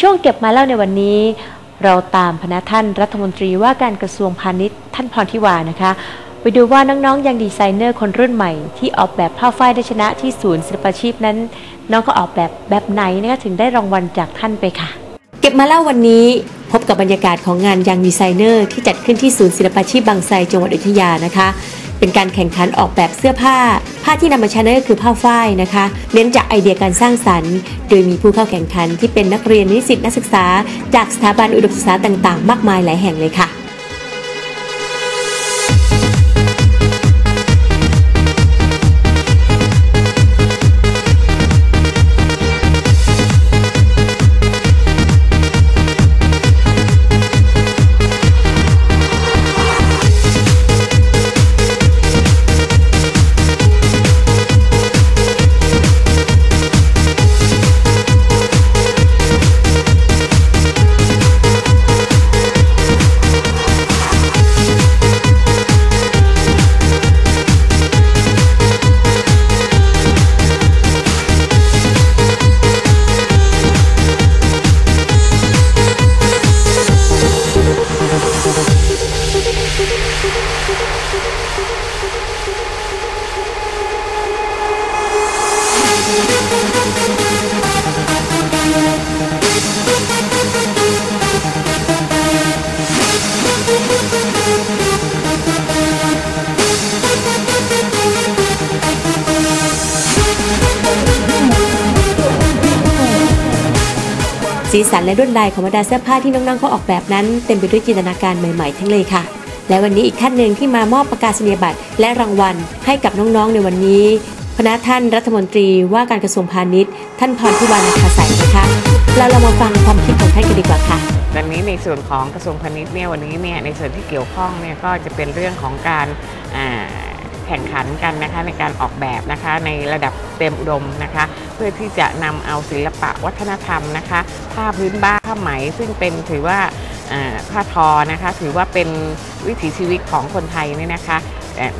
ช่วงเก็บมาเล่าในวันนี้ เราตามพนักท่านรัฐมนตรีว่าการกระทรวงพาณิชย์ท่านพรทิวานะคะ ไปดูว่าน้องๆยังดีไซเนอร์คนรุ่นใหม่ ที่ออกแบบผ้าฝ้ายได้ชนะที่ศูนย์ศิลปาชีพนั้น น้องก็ออกแบบแบบไหนนะคะถึงได้รางวัลจากท่านไปค่ะ เก็บมาเล่าวันนี้พบกับบรรยากาศของงานยังดีไซเนอร์ที่จัดขึ้นที่ศูนย์ศิลปาชีพบางไทรจังหวัดอยุธยานะคะ เป็นการแข่งขันออกแบบเสื้อผ้า ผ้าที่นำมาใช้นั่นก็คือผ้าฝ้ายนะคะ เน้นจากไอเดียการสร้างสรรค์ โดยมีผู้เข้าแข่งขันที่เป็นนักเรียนนิสิตนักศึกษา จากสถาบันอุดมศึกษาต่างๆ มากมายหลายแห่งเลยค่ะ สีสันและลวดลายของบรรดาเสื้อผ้าที่น้องๆเขาออกแบบนั้น เต็มไปด้วยจินตนาการใหม่ ๆ ทั้งเลยค่ะ และวันนี้อีกท่านหนึ่งที่มามอบประกาศนียบัตรและรางวัลให้กับน้องๆในวันนี้พนักท่านรัฐมนตรีว่าการกระทรวงพาณิชย์ ท่านพรพิวานาคาใสยนะคะเราเรามาฟังความคิดของท่านกันดีกว่าค่ะตอนนี้ในส่วนของกระทรวงพาณิชย์เนี่ยวันนี้เนี่ยในส่วนที่เกี่ยวข้องเนี่ยก็จะเป็นเรื่องของการแข่งขันกันนะคะในการออกแบบนะคะในระดับเต็มอุดมนะคะ เพื่อที่จะนำเอาศิลปะวัฒนธรรมนะคะผ้าพื้นบ้านผ้าไหมซึ่งเป็นถือว่า ผ้าทอนะคะถือว่าเป็นวิถีชีวิตของคนไทยเนี่ยนะคะ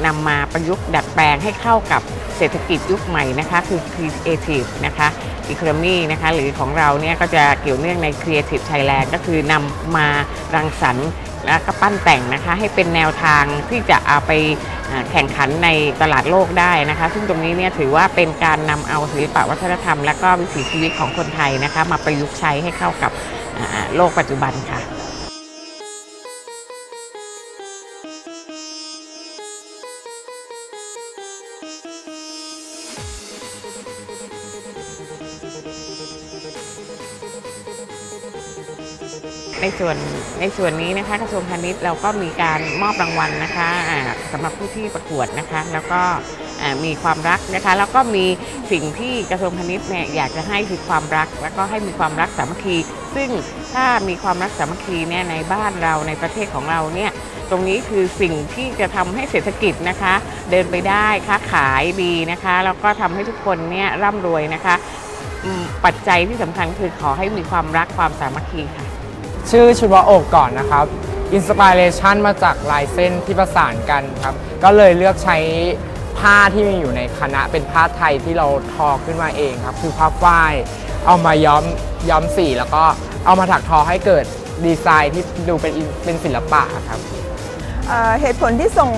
นำมาประยุกต์ดัดแปลงให้เข้ากับเศรษฐกิจยุคใหม่นะคะคือ creative นะคะ economy นะคะหรือของเราเนี่ยก็จะเกี่ยวเนื่องใน creative Thailand ก็คือนำมารังสรรค์แล้วก็ปั้นแต่งนะคะให้เป็นแนวทางที่จะเอาไปแข่งขันในตลาดโลกได้นะคะ ซึ่งตรงนี้เนี่ยถือว่าเป็นการนำเอาศิลปวัฒนธรรม และก็วิถีชีวิตของคนไทยนะคะมาประยุกต์ใช้ให้เข้ากับโลกปัจจุบันค่ะ ในส่วนในส่วนนี้นะคะกระทรวงพาณิชย์เราก็มีการมอบรางวัลนะคะสำหรับผู้ที่ประกวดนะคะ แล้วก็ มีความรักนะคะแล้วก็มีสิ่งที่กระทรวงพาณิชย์เนี่ยอยากจะให้คือความรัก แล้วก็ให้มีความรักสามัคคี ซึ่งถ้ามีความรักสามัคคีเนี่ยในบ้านเราในประเทศของเราเนี่ยตรงนี้คือสิ่งที่จะทำให้เศรษฐกิจนะคะ เดินไปได้ค้าขายดีนะคะแล้วก็ทำให้ทุกคนเนี่ยร่ำรวยนะคะ ปัจจัยที่สำคัญคือขอให้มีความรักความสามัคคีค่ะ ชื่อชุดว่าโอบก่อนนะครับอินสปิเรชันมาจากลายเส้นที่ประสานกันครับ ก็เลยเลือกใช้ ผ้าที่มีอยู่ในคณะเป็นผ้าไทยที่เราทอขึ้นมาเองครับคือผ้าฝ้ายเอามาย้อมย้อมสีแล้วก็เอามาถักทอให้เกิดดีไซน์ที่ดูเป็นเป็นศิลปะครับเเหตุผลที่ส่ง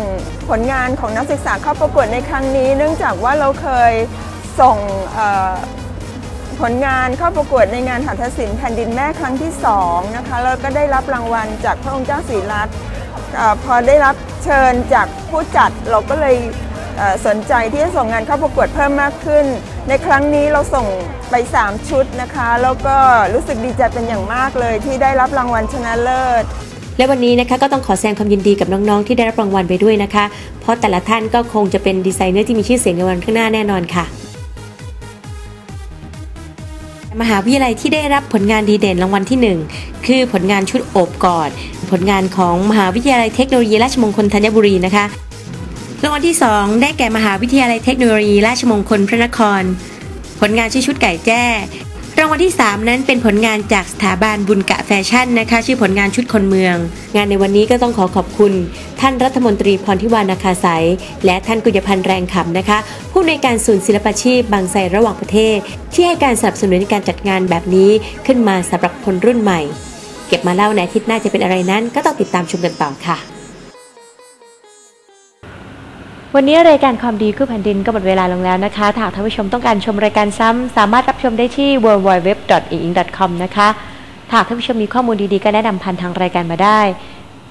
ผลงานของนักศึกษาเข้าประกวดในครั้งนี้ เนื่องจากว่าเราเคยส่งผลงานเข้าประกวดในงานหัตถศิลป์แผ่นดินแม่ครั้งที่2นะคะแล้วก็ได้รับรางวัลจากพระองค์เจ้าศรีรัตน์พอได้รับเชิญจากผู้จัดเราก็เลย สนใจที่จะส่งงานเข้าประกวดเพิ่มมากขึ้น ในครั้งนี้เราส่งไป 3 ชุดนะคะ แล้วก็รู้สึกดีใจเป็นอย่างมากเลยที่ได้รับรางวัลชนะเลิศและวันนี้นะคะก็ต้องขอแสดงความยินดีกับน้องๆ ที่ได้รับรางวัลไปด้วยนะคะ เพราะแต่ละท่านก็คงจะเป็นดีไซเนอร์ที่มีชื่อเสียงในวันข้างหน้าแน่นอนค่ะ มหาวิทยาลัยที่ได้รับผลงานดีเด่นรางวัลที่ 1 คือผลงานชุดโอบกอด ผลงานของมหาวิทยาลัยเทคโนโลยีราชมงคลธัญบุรีนะคะ รางวัลที่ 2 ได้แก่มหาวิทยาลัยเทคโนโลยีราชมงคลพระนคร ผลงานชื่อชุดไก่แจ้ รางวัลที่ 3 นั้นเป็นผลงานจากสถาบันบุญกะแฟชั่นนะคะ ชื่อผลงานชุดคนเมือง งานในวันนี้ก็ต้องขอขอบคุณ ท่านรัฐมนตรีพรทิวานาคาสายและท่านกุยพันธ์แรงขำนะคะ ผู้ในการศูนย์ศิลปาชีพบางไทรระหว่างประเทศ ที่ให้การสนับสนุนในการจัดงานแบบนี้ขึ้นมาสำหรับคนรุ่นใหม่ เก็บมาเล่าในอาทิตย์หน้าจะเป็นอะไรนั้น ก็ต้องติดตามชมกันต่อค่ะ วันนี้รายการความดีคือแผ่นดินก็หมดเวลาลงแล้วนะคะถ้าหากท่านผู้ชมต้องการชมรายการซ้ำสามารถรับชมได้ที่ www.eing.com นะคะถ้าหากท่านผู้ชมมีข้อมูลดีๆ ก็แนะนำพันทางรายการมาได้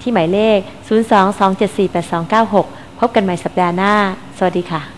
ที่หมายเลข 022748296 พบกันใหม่สัปดาห์หน้า สวัสดีค่ะ